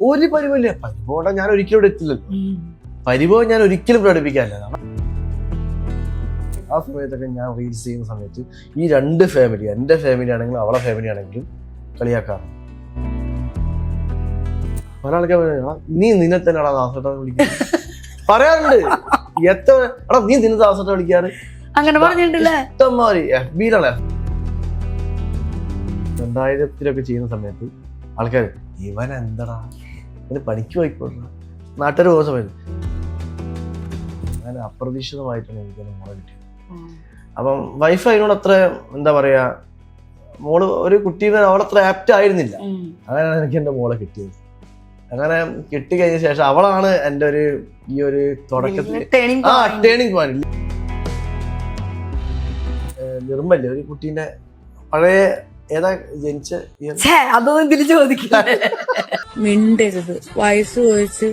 ഒരു പരിവല്ല പരിഭവം ഞാൻ ഒരിക്കലും ഇവിടെ എത്തില്ലല്ലോ. പരിഭവം ഞാൻ ഒരിക്കലും പ്രകടിപ്പിക്കാനില്ല ആ സമയത്തൊക്കെ ഞാൻ റീൽസ് ചെയ്യുന്ന സമയത്ത് ഈ രണ്ട് ഫാമിലി എന്റെ ഫാമിലി ആണെങ്കിലും അവളെ ഫാമിലി ആണെങ്കിലും കളിയാക്കാറുണ്ട്. പല ആൾക്കാർ നീ നിന്നെ തന്നെയാടാ ദാസേട്ടാ വിളിക്കുക പറയാറുണ്ട്. എത്ര എടാ നീ നിന്നെ ദാസേട്ടാ വിളിക്കാറ്? അങ്ങനെ പറഞ്ഞിട്ടില്ലേ ഇഷ്ടംമാതിരി എഫ് ബിയിലാണ് രണ്ടായിരത്തിലൊക്കെ ചെയ്യുന്ന സമയത്ത് ആൾക്കാർ ഇവൻ എന്തടാ ഇവന് പണിക്ക് പോയിക്കോട്ടെ നാട്ടുകാർ പോകുന്ന സമയത്ത്. അങ്ങനെ അപ്രതീക്ഷിതമായിട്ടാണ് എനിക്കൊന്ന് മോളെ കിട്ടിയത്. അപ്പം വൈഫ് അതിനോട് അത്ര എന്താ പറയാ മോൾ ഒരു കുട്ടീനെ അവളത്ര ആപ്റ്റ് ആയിരുന്നില്ല. അങ്ങനെയാണ് എനിക്ക് എന്റെ മോളെ കിട്ടിയത്. അങ്ങനെ കിട്ടിക്കഴിഞ്ഞ ശേഷം അവളാണ് എന്റെ ഒരു ഈ ഒരു തുടക്കത്തിൽ ആ ടേണിങ് ടേണിംഗ് പോയിന്റ് നിർമ്മല്ലേ ഒരു കുട്ടീന്റെ പഴയ ഏതാ ജനിച്ച അതൊന്നും തിരിച്ചു ചോദിക്കില്ല? മിണ്ടരുത്. വയസ്സ് ചോദിച്ച്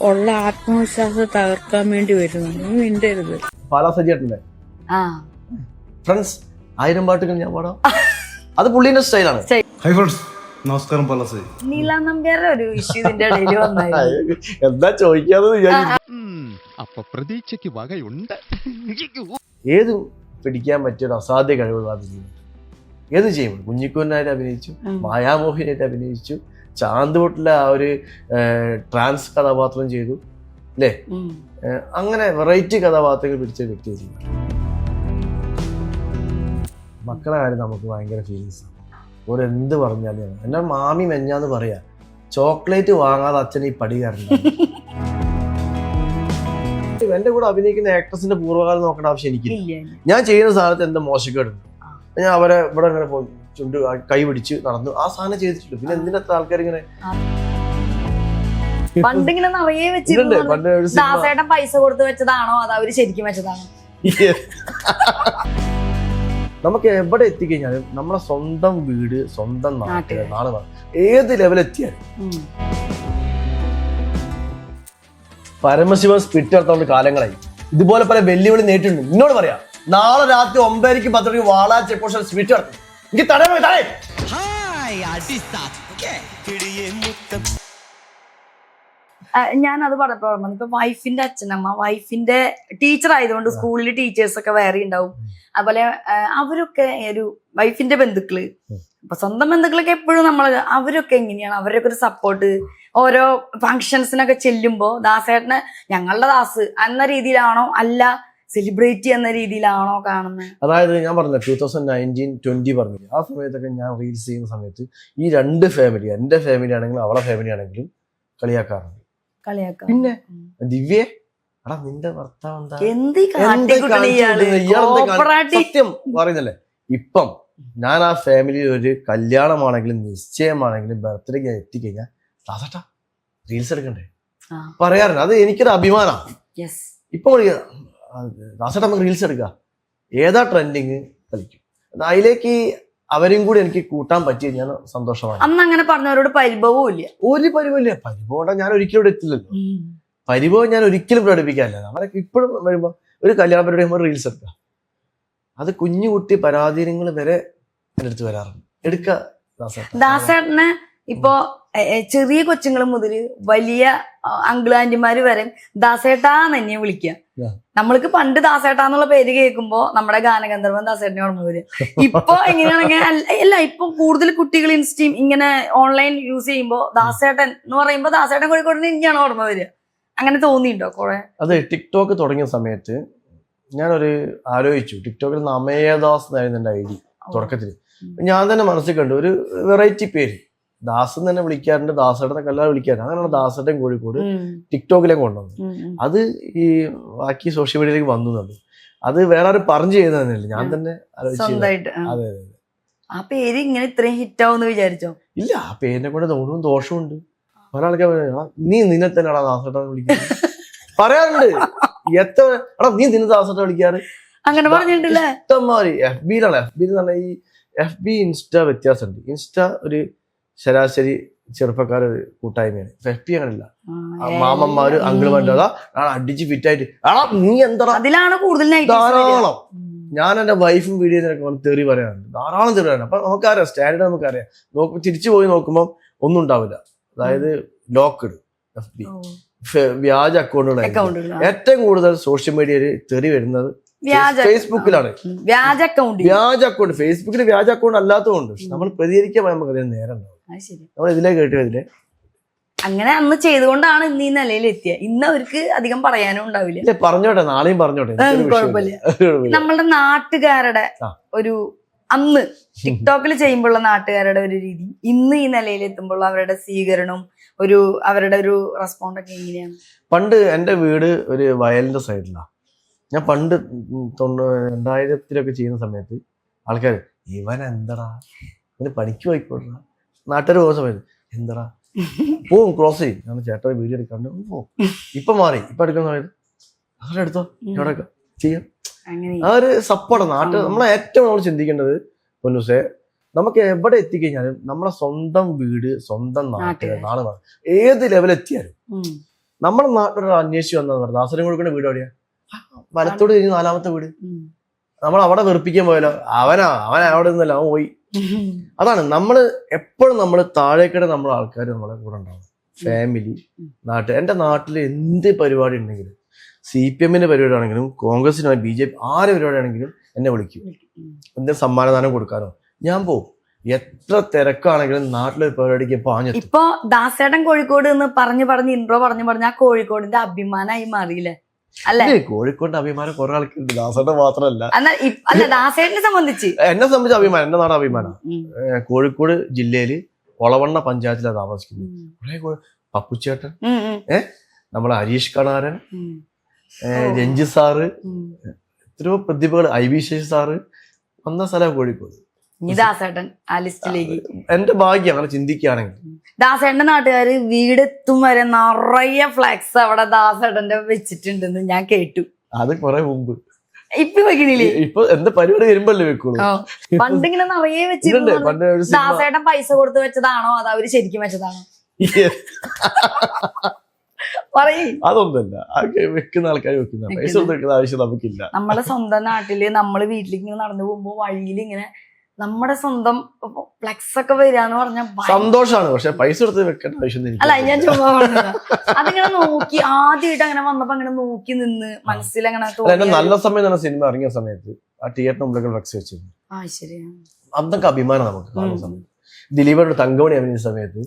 ഉള്ള ആത്മവിശ്വാസം തകർക്കാൻ വേണ്ടി വരുന്നു. മിണ്ടരുത്. പാലാ സജിയേട്ടന്റെ. ആ. ഫ്രണ്ട്സ് ആയിരം പാട്ടുകൾ ഞാൻ പാടാം. അത് പുള്ളീന്റെ സ്റ്റൈലാണ്. ഹൈ ഫ്രണ്ട്സ് നമസ്കാരം പലസ് നീല നമ്പ്യാരുടെ ഒരു ഇഷ്യൂ ഇതിന്റെ ഇടയിൽ വന്നായിരുന്നു. എന്താ ചോദിക്കാതെ അപ്പൊ പ്രതീക്ഷയ്ക്ക് വകയുണ്ട്. ഏത് പിടിക്കാൻ പറ്റിയ ഒരു അസാധ്യ കഴിവുള്ള അത് ചെയ്യും ഏത് ചെയ്യും കുഞ്ഞിക്കുന്നായിട്ട് അഭിനയിച്ചു. മായാമോഹിനായിട്ട് അഭിനയിച്ചു ചാന്തുപൊട്ടിലെ ആ ഒരു ട്രാൻസ് കഥാപാത്രം ചെയ്തു അല്ലേ? അങ്ങനെ വെറൈറ്റി കഥാപാത്രങ്ങൾ പിടിച്ച വ്യക്തിയാണ് മക്കളെ കാര്യം നമുക്ക് ഭയങ്കര ഫീലിങ്സ് ഓരോ എന്ത് പറഞ്ഞാലും എന്നാൽ മാമി മെഞ്ഞാന്ന് പറയാ ചോക്ലേറ്റ് വാങ്ങാതെ അച്ഛൻ ഈ പടി കയറണ്ട. എന്റെ കൂടെ അഭിനയിക്കുന്ന ആക്ട്രസിന്റെ പൂർവകാലം നോക്കേണ്ട ആവശ്യം എനിക്കില്ല. ഇല്ല. ഞാൻ ചെയ്യുന്ന സാധനത്ത് എന്താ മോശക്കേടുണ്ട്. ഞാൻ അവരെ ഇവിടെ അങ്ങനെ പോയി ചുണ്ട് കൈ പിടിച്ച് നടന്നു. ആ സാധനം ചെയ്തിട്ടുണ്ട്. പിന്നെ എന്തിനത്ര ആൾക്കാർ ഇങ്ങനെ? നിറയെ വെച്ചിട്ടുണ്ട് പണ്ട് ദാസേട്ടൻ പൈസ കൊടുത്ത് വെച്ചതാണോ? അത് അവർ ശരിക്കും വെച്ചതാണോ? നമുക്ക് എവിടെ എത്തിക്കഴിഞ്ഞാലും നമ്മളെ സ്വന്തം വീട് സ്വന്തം നാട്ടിൽ നാട് ഏത് ലെവൽ എത്തിയാലും. ഉം. പരമശിവൻ സ്പിറ്റ് എടുത്തോണ്ട് കാലങ്ങളായി. ഇതുപോലെ പല വെല്ലുവിളി നേരിട്ടുണ്ട് എന്നോട് പറയാം. നാളെ രാത്രി ഒമ്പതരക്ക് പത്തരക്ക് വാളാ ചെക്ക് പോസ്റ്റ് സ്പിറ്റ് നടത്തും. എനിക്ക് തടയാൻ തടേ ആ, ഞാൻ അത് പറഞ്ഞപ്പോ ഓർമ്മ വന്നു. ഇപ്പൊ വൈഫിന്റെ അച്ഛനമ്മ വൈഫിന്റെ ടീച്ചർ ആയതുകൊണ്ട് സ്കൂളിൽ ടീച്ചേഴ്സ് ഒക്കെ വേറെ ഉണ്ടാവും. അതുപോലെ അവരൊക്കെ ഒരു വൈഫിന്റെ ബന്ധുക്കൾ. അപ്പൊ സ്വന്തം ബന്ധുക്കളൊക്കെ എപ്പോഴും നമ്മൾ അവരൊക്കെ എങ്ങനെയാണ്? അവരൊക്കെ ഒരു സപ്പോർട്ട് ഓരോ ഫങ്ഷൻസിനൊക്കെ ചെല്ലുമ്പോ ദാസേട്ടന് ഞങ്ങളുടെ ദാസ് എന്ന രീതിയിലാണോ അല്ല സെലിബ്രേറ്റ് ചെയ്യുന്ന രീതിയിലാണോ കാണുന്നത് അതായത് ഞാൻ പറഞ്ഞ ടൂ തൗസൻഡ് നയന്റീൻ ട്വന്റി പറഞ്ഞു. ആ സമയത്തൊക്കെ ഞാൻ റീൽസ് ചെയ്യുന്ന സമയത്ത് ഈ രണ്ട് ഫാമിലി എന്റെ ഫാമിലി ആണെങ്കിലും അവളെ ഫാമിലി ആണെങ്കിലും കളിയാക്കാറുണ്ട്. കളിയാക്കാം. പിന്നെ. ദിവ്യേ എടാ നിന്റെ ഭർത്താവ് സത്യം പറയുന്നല്ലേ? ഇപ്പം ഞാൻ ആ ഫാമിലി ഒരു കല്യാണമാണെങ്കിലും നിശ്ചയമാണെങ്കിലും ബർത്ത്ഡേക്ക് എത്തിക്കഴിഞ്ഞാൽ ദാസേട്ടാ റീൽസ് എടുക്കണ്ടേ. പറയാറുണ്ട്. അത് എനിക്കൊരു അഭിമാനമാണ് ഇപ്പൊ ദാസേട്ടാ നമുക്ക് റീൽസ് എടുക്കുക ഏതാ ട്രെൻഡിങ് കളിക്കും. അത് അതിലേക്ക് അവരെയും കൂടി എനിക്ക് കൂട്ടാൻ പറ്റി ഞാൻ സന്തോഷമാണ്. അന്ന് അങ്ങനെ പറഞ്ഞവരോട് പരിഭവവും ഇല്ല. ഒരു പരിഭവമില്ല പരിഭവം ഞാൻ ഒരിക്കലും ഇവിടെ എത്തില്ലല്ലോ. പരിഭവം ഞാൻ ഒരിക്കലും പ്രകടിപ്പിക്കാനില്ല അവരൊക്കെ ഇപ്പോഴും വരുമ്പോ ഒരു കല്യാണ പരിപാടി ആകുമ്പോൾ റീൽസ് എടുക്കുക അത് കുഞ്ഞു കുട്ടി പരാധീനങ്ങൾ വരെ എന്റെ അടുത്ത് വരാറുണ്ട്. എടുക്ക ദാസേട്ടാ. ദാസേട്ടന് ഇപ്പോ ചെറിയ കൊച്ചുങ്ങൾ മുതൽ വലിയ അങ്കിൾ ആന്റിമാര് വരെ ദാസേട്ടാന്ന് തന്നെ വിളിക്കുക. നമ്മൾക്ക് പണ്ട് ദാസേട്ടാന്നുള്ള പേര് കേൾക്കുമ്പോ നമ്മുടെ ഗാനഗന്ധർവൻ ദാസേട്ടനെ ഓർമ്മ വരും. ഇപ്പൊ എങ്ങനെയാണെങ്കിൽ അല്ല- ഇപ്പൊ കൂടുതൽ കുട്ടികൾ ഇൻസ്റ്റീം ഇങ്ങനെ ഓൺലൈൻ യൂസ് ചെയ്യുമ്പോ ദാസേട്ടൻ എന്ന് പറയുമ്പോ ദാസേട്ടൻ കോഴിക്കോടിന് ഇനിയാണ് ഓർമ്മ വരിക. അങ്ങനെ തോന്നിയിട്ടുണ്ടോ കുറെ? അതെ ടിക്ടോക്ക് തുടങ്ങിയ സമയത്ത് ഞാനൊരു ആലോചിച്ചു. ടിക്ടോക്കിൽ നമയദാസ് എന്നായിരുന്നു എന്റെ ഐ ഡി തുടക്കത്തിൽ ഞാൻ തന്നെ മനസ്സിൽ കണ്ടു. ഒരു വെറൈറ്റി പേര്. ദാസ് എന്ന് തന്നെ വിളിക്കാറുണ്ട്. ദാസേട്ടനെ കല്ലാതെ വിളിക്കാറുണ്ട് അങ്ങനെയാണ് ദാസേട്ടൻ കോഴിക്കോട് ടിക്ടോക്കിലേക്ക് കൊണ്ടുവന്നത്. അത് ഈ ബാക്കി സോഷ്യൽ മീഡിയയിലേക്ക് വന്നു എന്നുള്ളത് അത് വേറെ ആരും പറഞ്ഞു ചെയ്യുന്നതന്നെയല്ല. ഞാൻ തന്നെ സ്വന്തമായിട്ട്. അതെ അതെ ആ പേര് ഇങ്ങനെ ഇത്രയും ഹിറ്റ് ആവുമെന്ന് വിചാരിച്ചോ? ഇല്ല ആ പേരിനെ കൊണ്ട് ദോഷവും ദോഷമുണ്ട്. പല ആൾക്കാർ നീ നിന്നെ തന്നെയാടാ ദാസേട്ടാന്ന് വിളിക്കുന്നത്. പറയാറുണ്ട്. എത്ര എടാ നീ നിന്നെ ദാസേട്ട വിളിക്കാറ്? അങ്ങനെ പറഞ്ഞിട്ടില്ലേ ഇഷ്ടംമാതിരി എഫ് ബിയിലാണ് എഫ് ബിയിൽ പറഞ്ഞ ഈ എഫ് ബി ഇൻസ്റ്റ വ്യത്യാസമുണ്ട്. ഇൻസ്റ്റ ഒരു ശരാശരി ചെറുപ്പക്കാർ കൂട്ടായ്മയാണ്. എഫ് പി അങ്ങനല്ല. മാമന്മാര് അങ്കിൾമാരുടെ അടിച്ച് ഫിറ്റായിട്ട് ആ നീ എന്താ അതിലാണ് കൂടുതൽ ധാരാളം. ഞാൻ എന്റെ വൈഫും വീഡിയോ തെറി പറയാറുണ്ട്. ധാരാളം തെറി പറയാറുണ്ട്. അപ്പൊ നമുക്കറിയാം സ്റ്റാൻഡേർഡ് നമുക്കറിയാം. നോക്ക് തിരിച്ചു പോയി നോക്കുമ്പോൾ ഒന്നും ഉണ്ടാവില്ല. അതായത് ലോക്ക്ഡ് എഫ് ബി വ്യാജ അക്കൗണ്ടുകൾ ഏറ്റവും കൂടുതൽ സോഷ്യൽ മീഡിയയിൽ തെറി വരുന്നത് ഫേസ്ബുക്കിലാണ് വ്യാജ അക്കൗണ്ട് വ്യാജ അക്കൗണ്ട്. ഫേസ്ബുക്കിൽ വ്യാജ അക്കൗണ്ട് അല്ലാത്തതുകൊണ്ട് പക്ഷെ നമ്മൾ പ്രതികരിക്കാൻ നമുക്ക് അതിന് നേരം ഉണ്ടാവും. നമ്മൾ ഇതിലേ കേട്ടു ഇതിലെ? അങ്ങനെ അന്ന് ചെയ്തുകൊണ്ടാണ് ഇന്ന് ഈ നിലയിൽ എത്തിയത് ഇന്ന് അവർക്ക് അധികം പറയാനും ഉണ്ടാവില്ല. പറഞ്ഞോട്ടെ നാളെയും പറഞ്ഞോട്ടെ. കുഴപ്പമില്ല. നമ്മളുടെ നാട്ടുകാരുടെ. ഒരു അന്ന് ടിക്ടോക്കിൽ ചെയ്യുമ്പോഴുള്ള നാട്ടുകാരുടെ ഒരു രീതി ഇന്ന് ഈ നിലയിൽ എത്തുമ്പോൾ അവരുടെ സ്വീകരണവും ഒരു അവരുടെ ഒരു റെസ്പോണ്ട് ഒക്കെ എങ്ങനെയാണ്? പണ്ട് എന്റെ വീട് ഒരു വയലിന്റെ സൈഡിലാണ് ഞാൻ പണ്ട് തൊണ്ണൂ രണ്ടായിരത്തിലൊക്കെ ചെയ്യുന്ന സമയത്ത് ആൾക്കാർ ഇവൻ എന്തടാ? ഇവന് പണിക്ക് പോയിക്കോട്ടാ നാട്ടുകാർ പോകുന്ന സമയത്ത് എന്തടാ? പോവും ക്രോസ് ചെയ്യും. ഞാൻ ചേട്ടൻ വീഡിയോ എടുക്കാണ്ട് പോവും. ഇപ്പൊ മാറി. ഇപ്പൊ എടുക്കുന്ന സമയത്ത് അങ്ങനെ എടുത്തോ ഇവിടെ ചെയ്യാം. ആ ഒരു സപ്പോർട്ട് നാട്ടിൽ നമ്മളെ ഏറ്റവും നമ്മൾ ചിന്തിക്കേണ്ടത് പൊന്നൂസെ നമുക്ക് എവിടെ എത്തിക്കഴിഞ്ഞാലും നമ്മളെ സ്വന്തം വീട് സ്വന്തം നാട്ടിൽ. നാളെ ഏത് ലെവൽ എത്തിയാലും. നമ്മുടെ നാട്ടിലൊരു അന്വേഷിച്ച് വന്നത് പറഞ്ഞു ദാസനം കൊടുക്കുന്ന വീട് എവിടെയാ? വലത്തോട് കഴിഞ്ഞ് നാലാമത്തെ വീട്. നമ്മൾ അവിടെ വെറുപ്പിക്കാൻ പോയാലോ? അവനാ അവൻ അവിടെ നിന്നല്ല അവൻ പോയി. അതാണ് നമ്മൾ എപ്പോഴും നമ്മൾ താഴേക്കിടെ നമ്മൾ ആൾക്കാർ നമ്മളെ കൂടെ ഉണ്ടാവും. ഫാമിലി നാട്ടിൽ എന്റെ നാട്ടിൽ എന്ത് പരിപാടി ഉണ്ടെങ്കിലും സി പി എമ്മിന്റെ പരിപാടി ആണെങ്കിലും കോൺഗ്രസിനോ ബി ജെ പി ആരെ പരിപാടി ആണെങ്കിലും എന്നെ വിളിക്കും. എന്തെങ്കിലും സമ്മാനദാനം കൊടുക്കാനോ. ഞാൻ പോകും എത്ര തിരക്കാണെങ്കിലും നാട്ടിലൊരു പരിപാടിക്ക് പാഞ്ഞു ഇപ്പൊ ദാസേട്ടൻ കോഴിക്കോട് എന്ന് പറഞ്ഞു പറഞ്ഞ് ഇൻട്രോ പറഞ്ഞു പറഞ്ഞ ആ കോഴിക്കോടിന്റെ അഭിമാനമായി മാറിയില്ലേ? കോഴിക്കോട് അഭിമാനം കുറെ ആൾക്കുണ്ട് ദാസന്റെ മാത്രമല്ല. അല്ല ദാസേട്ടനെ സംബന്ധിച്ച്. എന്നെ സംബന്ധിച്ച് അഭിമാനം എന്റെ നാട് അഭിമാനം. കോഴിക്കോട് ജില്ലയിൽ ഒളവണ്ണ പഞ്ചായത്തിലാണ് താമസിക്കുന്നത്. പപ്പുച്ചേട്ടൻ ഉം, നമ്മളെ ഹരീഷ് കണാരൻ ഉം. ഏ, രഞ്ജി സാറ്. എത്രയോ പ്രതിഭകൾ ഐ വി ശേഷി സാറ് വന്ന സ്ഥലം കോഴിക്കോട്. ഇനി ദാസേട്ടൻ ആ ലിസ്റ്റിലേക്ക്. എന്റെ ഭാഗ്യം അങ്ങനെ ചിന്തിക്കുകയാണെങ്കിൽ. ദാസേട്ടന്റെ നാട്ടുകാര് വീടെത്തും വരെ നിറയെ ഫ്ലാക്സ് അവിടെ ദാസേട്ടന്റെ വെച്ചിട്ടുണ്ടെന്ന് ഞാൻ കേട്ടു. അത് കുറെ മുമ്പ്. ഇപ്പൊ വെക്കണില്ലേ? ഇപ്പൊ എന്ത് പരിപാടി വരുമ്പല്ലേ വെക്കുള്ളൂ? പണ്ട് പണ്ടിങ്ങനെ നിറയെ വെച്ചിട്ടുണ്ട് ദാസേട്ടൻ പൈസ കൊടുത്ത് വെച്ചതാണോ? അത് അവർ ശരിക്കും വെച്ചതാണോ? അതൊന്നല്ല വെക്കുന്ന ആൾക്കാർ വെക്കുന്ന. പൈസ വെക്കുന്ന. ആവശ്യം നമുക്കില്ല. നമ്മളെ സ്വന്തം നാട്ടിൽ നമ്മൾ വീട്ടിലേക്ക് ഇങ്ങനെ നടന്നു പോകുമ്പോ വഴിയിൽ ഇങ്ങനെ നമ്മുടെ സ്വന്തം ഫ്ലെക്സ് ഒക്കെ വരികയെന്ന് പറഞ്ഞാൽ സന്തോഷമാണ് പക്ഷെ പൈസ കൊടുത്ത് വെക്കേണ്ട ആവശ്യം അല്ല ഞാൻ ചുമ്മാ. അതിങ്ങനെ നോക്കി ആദ്യമായിട്ട് അങ്ങനെ വന്നപ്പോ അങ്ങനെ നോക്കി നിന്ന് മനസ്സിൽ അങ്ങനെ നല്ല സമയം തന്നെ സിനിമ ഇറങ്ങിയ സമയത്ത് ആ തിയേറ്റർ മുമ്പിലൊക്കെ ഫ്ലക്സ് വെച്ചിരുന്നു. അന്നൊക്കെ അഭിമാനം നമുക്ക് കാണുന്ന. സമയത്ത്. ദിലീപേട്ടൻ തങ്കമണി അഭിനയിച്ച സമയത്ത്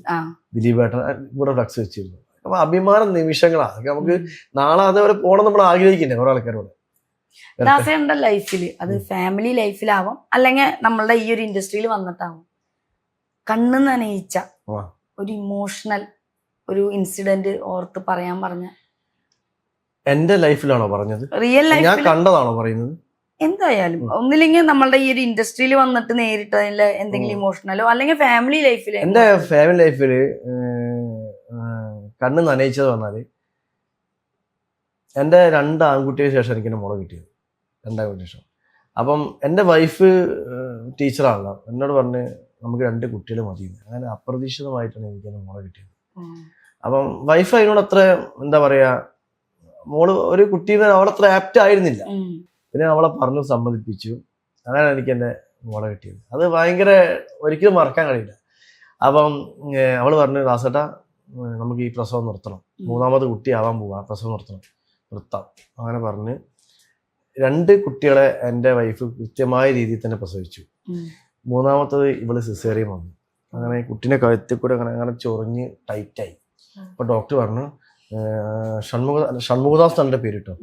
ദിലീപേട്ട കൂടെ ഇവിടെ ഫ്ലക്സ് വെച്ചിരുന്നു. അപ്പൊ അഭിമാന നിമിഷങ്ങളാണ് നമുക്ക് നാളെ അതേപോലെ പോകണം നമ്മൾ ആഗ്രഹിക്കണ്ടേ കുറെ ആൾക്കാരോട്. ദാസേട്ടന്റെ ലൈഫിൽ അത് ഫാമിലി ലൈഫിലാവാം. അല്ലെങ്കിൽ നമ്മളുടെ ഈ ഒരു ഇൻഡസ്ട്രിയിൽ വന്നിട്ടാവും. കണ്ണു നനയിച്ച ഒരു ഇമോഷണൽ ഒരു ഇൻസിഡന്റ് ഓർത്ത് പറയാൻ പറഞ്ഞ എന്റെ ലൈഫിലാണോ പറഞ്ഞത്? റിയൽ ഞാൻ കണ്ടതാണോ പറയുന്നത്? എന്തായാലും ഒന്നില്ലെങ്കിൽ നമ്മളുടെ ഈ ഒരു ഇൻഡസ്ട്രിയിൽ വന്നിട്ട് നേരിട്ട് എന്തെങ്കിലും ഇമോഷണലോ അല്ലെങ്കിൽ ഫാമിലി ലൈഫിൽ എന്റെ ഫാമിലി ലൈഫിൽ കണ്ണ് നനയിച്ചത് പറഞ്ഞാൽ എന്റെ രണ്ട് ആൺകുട്ടിയെ ശേഷം എനിക്ക് എന്റെ മോളെ കിട്ടിയത്. രണ്ടാൺകുട്ടിയെ ശേഷം. അപ്പം എന്റെ വൈഫ് ടീച്ചറാണല്ലോ എന്നോട് പറഞ്ഞ് നമുക്ക് രണ്ട് കുട്ടികൾ മതി അങ്ങനെ അപ്രതീക്ഷിതമായിട്ടാണ് എനിക്ക് എന്റെ മോളെ കിട്ടിയത്. അപ്പം വൈഫ് അതിനോട് അത്ര എന്താ പറയാ മോൾ ഒരു കുട്ടീനെ അവളത്ര ആപ്റ്റ് ആയിരുന്നില്ല. പിന്നെ അവളെ പറഞ്ഞു സമ്മതിപ്പിച്ചു. അങ്ങനെ എനിക്ക് എന്റെ മോളെ കിട്ടിയത്. അത് ഭയങ്കര ഒരിക്കലും മറക്കാൻ കഴിയില്ല. അപ്പം അവൾ പറഞ്ഞു ദാസേട്ടാ നമുക്ക് ഈ പ്രസവം നിർത്തണം. മൂന്നാമത് കുട്ടിയാവാൻ പോവാ. പ്രസവം നിർത്തണം. നിർത്താം അങ്ങനെ പറഞ്ഞ് രണ്ട് കുട്ടികളെ എന്റെ വൈഫ് കൃത്യമായ രീതിയിൽ തന്നെ പ്രസവിച്ചു. മൂന്നാമത്തത് ഇവൾ സിസേറിയം വന്നു. അങ്ങനെ കുട്ടീനെ കഴുത്തിൽ കൂടെ അങ്ങനെ അങ്ങനെ ചൊറിഞ്ഞ് ടൈറ്റായി അപ്പൊ ഡോക്ടർ പറഞ്ഞു ഷൺമുഖ ഷൺമുഖദാസ് തന്നെ പേര് കേട്ടോ.